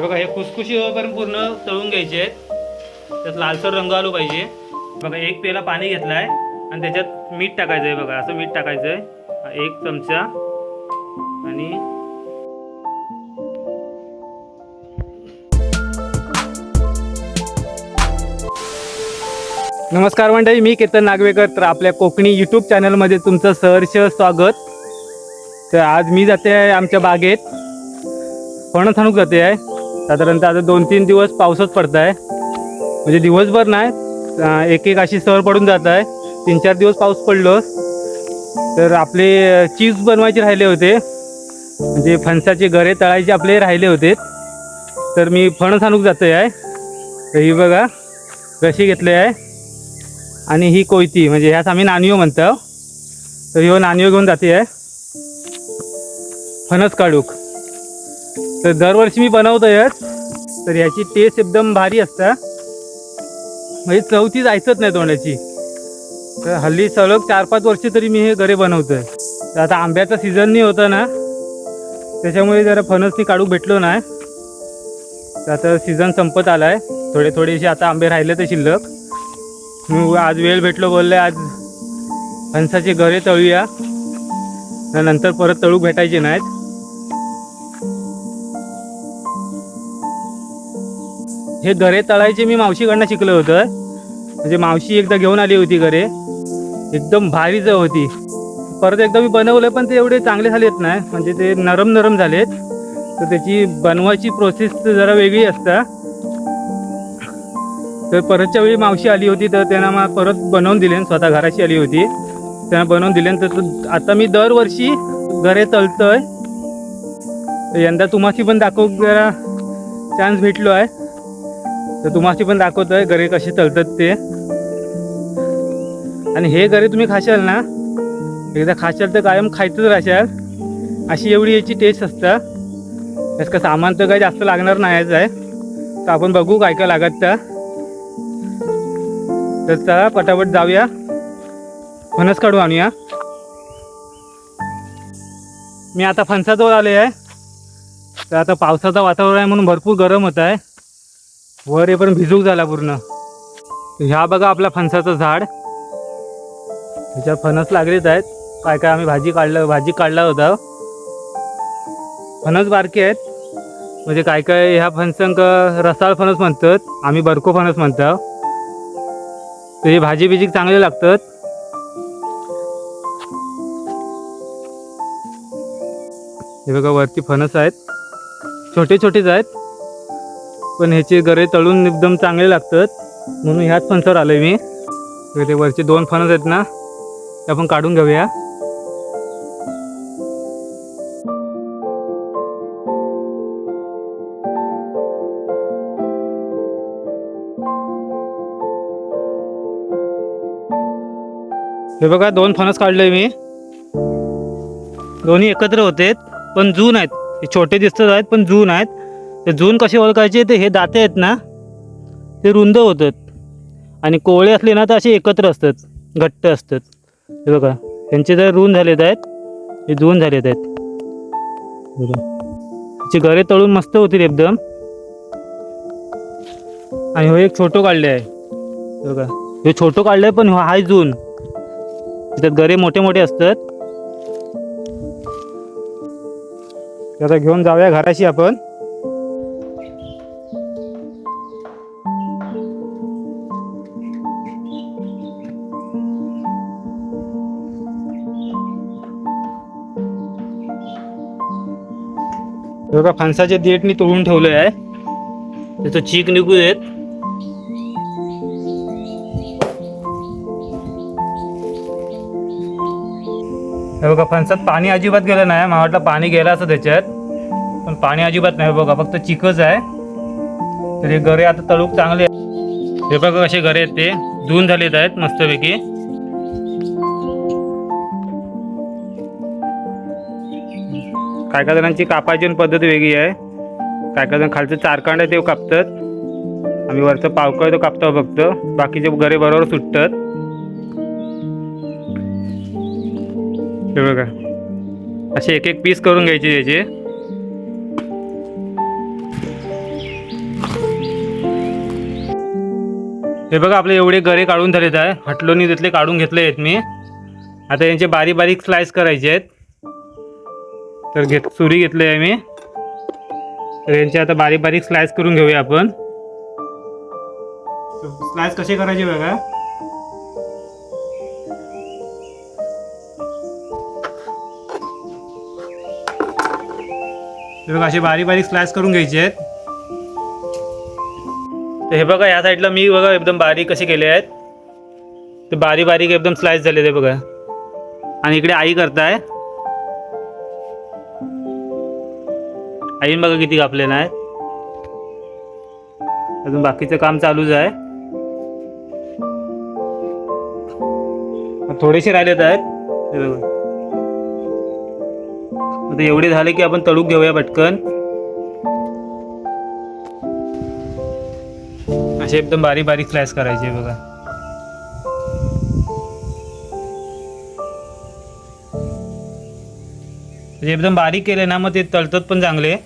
हे बघा हे खुसखुशी होईपर्यंत पूर्ण तळून घ्यायचे आहेत. त्यात लालसर रंग आलो पाहिजे. बघा एक पेला पाणी घेतलं आहे आणि त्याच्यात मीठ टाकायचं आहे बघा असं मीठ टाकायचं आहे एक चमचा. आणि नमस्कार मंडळी मी केतन नागवेकर. तर आपल्या कोकणी यूट्यूब चॅनलमध्ये तुमचं सहर्ष स्वागत. तर आज मी जाते आहे आमच्या बागेत. फणस आणूक जाते आहे. साधारणतः आता दोन तीन दिवस पावसच पडत आहे म्हणजे दिवसभर नाही एक एक अशी सर पडून जात आहे तीन चार दिवस पाऊस पडलो. तर आपले चीज बनवायचे राहिले होते. म्हणजे फणसाचे गरे तळायचे आपले राहिले होते. तर मी फणस आणूक जातो आहे. तर ही बघा कशी घेतली आहे. आणि ही कोयती म्हणजे ह्याच आम्ही नानियो म्हणतो. तर ह्यो नानियो घेऊन जाते आहे. फणस काढूक. तर दरवर्षी मी बनवतो बनवतोयच. तर याची टेस्ट एकदम भारी असता. म्हणजे चौथी जायचंच नाही तोंडाची. तर हल्ली सलग चार पाच वर्ष तरी मी हे घरे बनवतोय. तर आता आंब्याचा सीझन नाही होता ना त्याच्यामुळे जरा फणसनी काढू भेटलो नाही. तर आता सीझन संपत आलाय. थोडे थोडेसे आता आंबे राहिले तर शिल्लक. मी आज वेळ भेटलो बोलले आज फणसाचे गरे तळूया. नंतर परत तळू भेटायचे नाहीत. हे गरे तळायचे मी मावशीकडनं शिकलो होतं. म्हणजे मावशी एकदा घेऊन आली होती गरे एकदम भारी चव होती. परत एकदा मी बनवलं पण ते एवढे चांगले झालेत नाही म्हणजे ते नरम नरम झालेत. तर त्याची बनवायची प्रोसेस जरा वेगळी असता. तर परतच्या वेळी मावशी आली होती तर त्यांना मला परत बनवून दिले स्वतः घराशी आली होती. त्यांना बनवून दिले तर आता मी दरवर्षी घरे तळतोय. यंदा तुम्हाशी पण दाखव जरा चान्स भेटलो आहे तर तुम्हाशी पण दाखवतोय गरे कसे तळतात ते. आणि हे गरे तुम्ही खाशाल ना एकदा खाशाल तर कायम खायचंच राहशाल. अशी एवढी याची टेस्ट असतं. त्याचं का सामान तर काही जास्त लागणार नाहीच आहे. तर आपण बघू काय काय लागत तर. तर चला पटापट जाऊया. फणस काढू आणूया मी आता फणसाजवळ आले आहे. तर आता पावसाचं वातावरण आहे म्हणून भरपूर गरम होत आहे. वर हे पण भिजूक झाला पूर्ण. ह्या बघा आपला फणसाचं झाड. ह्याच्यात फणस लागलेच आहेत. काय काय आम्ही भाजी काढलं भाजी काढला होता. फणस बारके आहेत. म्हणजे काय काय ह्या फणसांक रसाळ फणस म्हणतात. आम्ही बरको फणस म्हणतो. तरी भाजी बिजी चांगले लागतात. हे बघा वरती फणस आहेत. छोटे छोटेच आहेत. पण ह्याचे गरे तळून एकदम चांगले लागतात. म्हणून ह्याच फणसावर आलोय मी. ते वरचे दोन फणस आहेत ना ते आपण काढून घेऊया. हे बघा दोन फणस काढले मी. दोन्ही एकत्र होते पण जून आहेत. हे छोटे दिसत आहेत पण जून आहेत. ते जून कसे ओळखायचे? ते हे दाते आहेत ना? ते रुंद होतात. आणि कोवळे असले ना तर असे एकत्र असतात. घट्ट असतात. हे बघा यांचे जर रुंद झालेत आहेत हे जून झालेत आहेत. बघा. त्याचे गरे तळून मस्त होतील एकदम. आणि हो एक छोटो काढले आहे. बघा. हे छोटो काढले पण हा जून त्यात गरे मोठे मोठे असतात. आता घेऊन जाऊया घराशी आपण. बघा फणसाचे देठ मी तोडून ठेवले आहे त्याचं चीक निघू देत बघा फणसात पाणी अजिबात गेलं नाही. मला वाटलं पाणी गेलं असं त्याच्यात. पण पाणी अजिबात नाही बघा फक्त चिकच आहे. तर हे गरे आता तळूक चांगले आहेत. हे बघा कसे गरे आहेत ते. धुवून झालेत आहेत मस्तपैकी. काय काय जणांची कापायची पद्धत वेगळी आहे. काय काय जण खालचं चारकांड आहे ते कापतात. आम्ही वरचं पावकळ आहे तो कापतो फक्त. बाकीचे घरे बरोबर सुटतात. हे बघा. असे एक एक पीस करून घ्यायचे याचे हे बघा आपले एवढे गरे काढून झालेत आहे. हटलोनी तिथले काढून घेतले आहेत मी. आता यांचे बारीक बारीक स्लाइस करायचे आहेत. तर घेत सुरी घेतली आहे मी. तर यांचे आता बारीक बारीक स्लाइस करून घेऊया आपण. स्लाइस कसे करायचे बघा. बघा असे बारीक बारीक स्लाइस करून घ्यायचे आहेत. तर हे बघा या साईडला मी बघा एकदम बारीक कसे केले आहेत. ते बारीक बारीक एकदम स्लाइस झाले ते बघा. आणि इकडे आई करताय. अजून बघा किती कापलेला आहे अजून बाकीचं काम चालूच आहे. थोडेसे राहिलेत आहेत. आता एवढे झाले की आपण तळूक घेऊया पटकन. असे एकदम बारीक बारीक स्लाइस करायचे बघा. म्हणजे एकदम बारीक केले ना मग ते तळतात पण चांगले.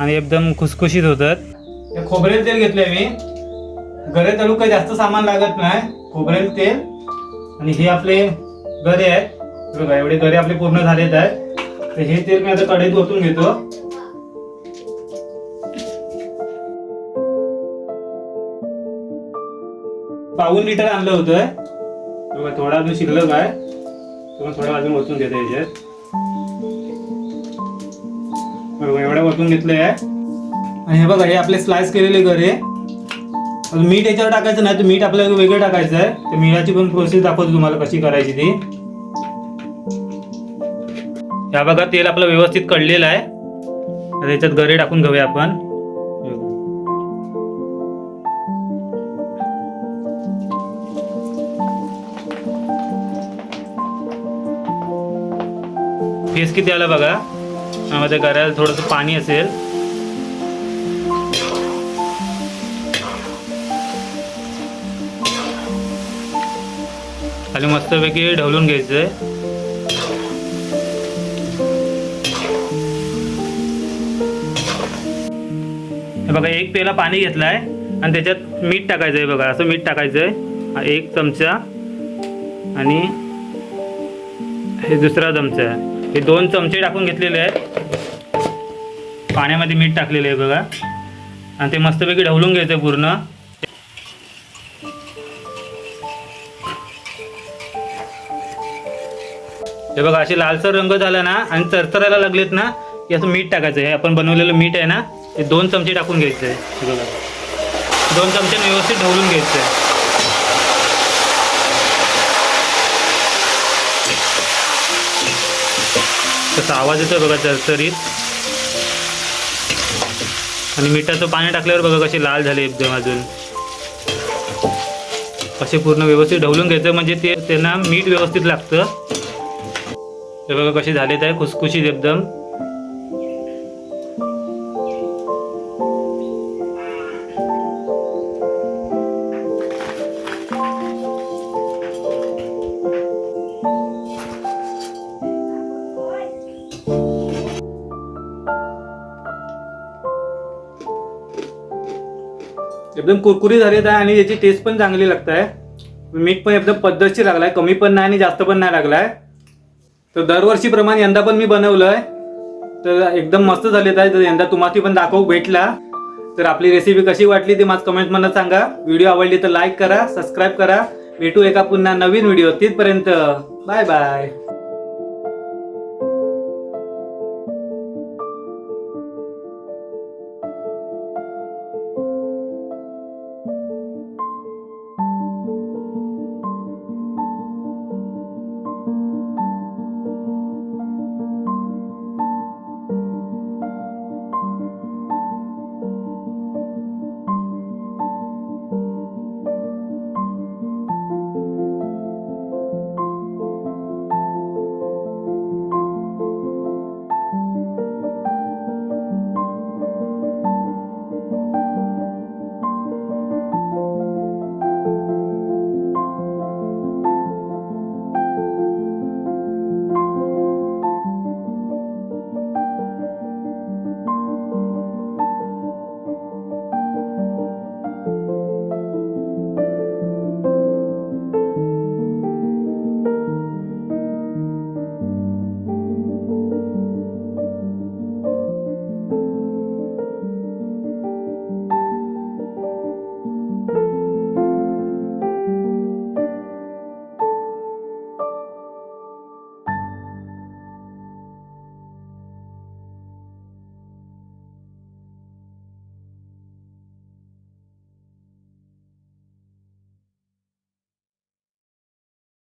आणि एकदम खुसखुशीत होतात. खोबरेल तेल घेतलंय मी. गरे तळूक काही जास्त सामान लागत नाही. खोबरेल तेल आणि हे आपले गरे आहेत. बघा एवढे गरे आपले पूर्ण झालेत आहेत. तर हे तेल मी आता कढईत ओतून घेतो. पाऊन लिटर आणलं होतं. थोडा अजून शिल्लक आहे थोडा अजून ओतून घेतो याच्यात. एवढ्या एवढ्या घेतले आहे आणि हे बघा हे आपले स्लाइस केलेले गरे मीठ याच्यावर टाकायचं नाही तर मीठ आपल्याला वेगळं टाकायचं आहे. तर मीठाची पण प्रोसेस दाखवतो तुम्हाला कशी करायची ती. या बघा तेल आपलं व्यवस्थित कळलेलं आहे. त्याच्यात याच्यात गरे टाकून घेऊया आपण. फेस किती आला बघा? त्यामध्ये करायला थोडंसं पाणी असेल. खाली मस्तपैकी ढवलून घ्यायचंय आहे. बघा एक पेला पाणी घेतलाय आणि त्याच्यात मीठ टाकायचं आहे बघा असं मीठ टाकायचं आहे एक चमचा आणि हे दुसरा चमचा. आहे हे दोन चमचे टाकून घेतलेले आहेत. पाण्यामध्ये मीठ टाकलेलं आहे बघा. आणि ते मस्तपैकी ढवलून घ्यायचं पूर्ण. हे बघा असे लालसर रंग झाला ना आणि चरचरायला लागलेत ना की असं मीठ टाकायचं आहे आपण बनवलेलं मीठ आहे ना ते दोन चमचे टाकून घ्यायचं आहे बघा. दोन चमचे व्यवस्थित ढवलून घ्यायचं आहे तसा आवाज येतो बघा चरचरीत आणि मिठाचं पाणी टाकल्यावर बघा कसे लाल झाले एकदम अजून. असे पूर्ण व्यवस्थित ढवलून घ्यायचं म्हणजे ते त्यांना मीठ व्यवस्थित लागतं. हे बघा कसे झालेत आहे खुसखुशीत एकदम. एकदम कुरकुरी झालेत आहे आणि याची टेस्ट पण चांगली लागत आहे मीठ पण एकदम पद्धतशीर लागलाय. कमी पण नाही आणि जास्त पण नाही लागलाय. तर दरवर्षीप्रमाणे यंदा पण मी बनवलंय. तर एकदम मस्त झालेत आहे. तर यंदा तुम्हाला पण दाखवू भेटला. तर आपली रेसिपी कशी वाटली ते माझं कमेंटमध्ये सांगा. व्हिडिओ आवडली तर लाईक करा सबस्क्राईब करा. भेटू एका पुन्हा नवीन व्हिडिओ तिथपर्यंत बाय बाय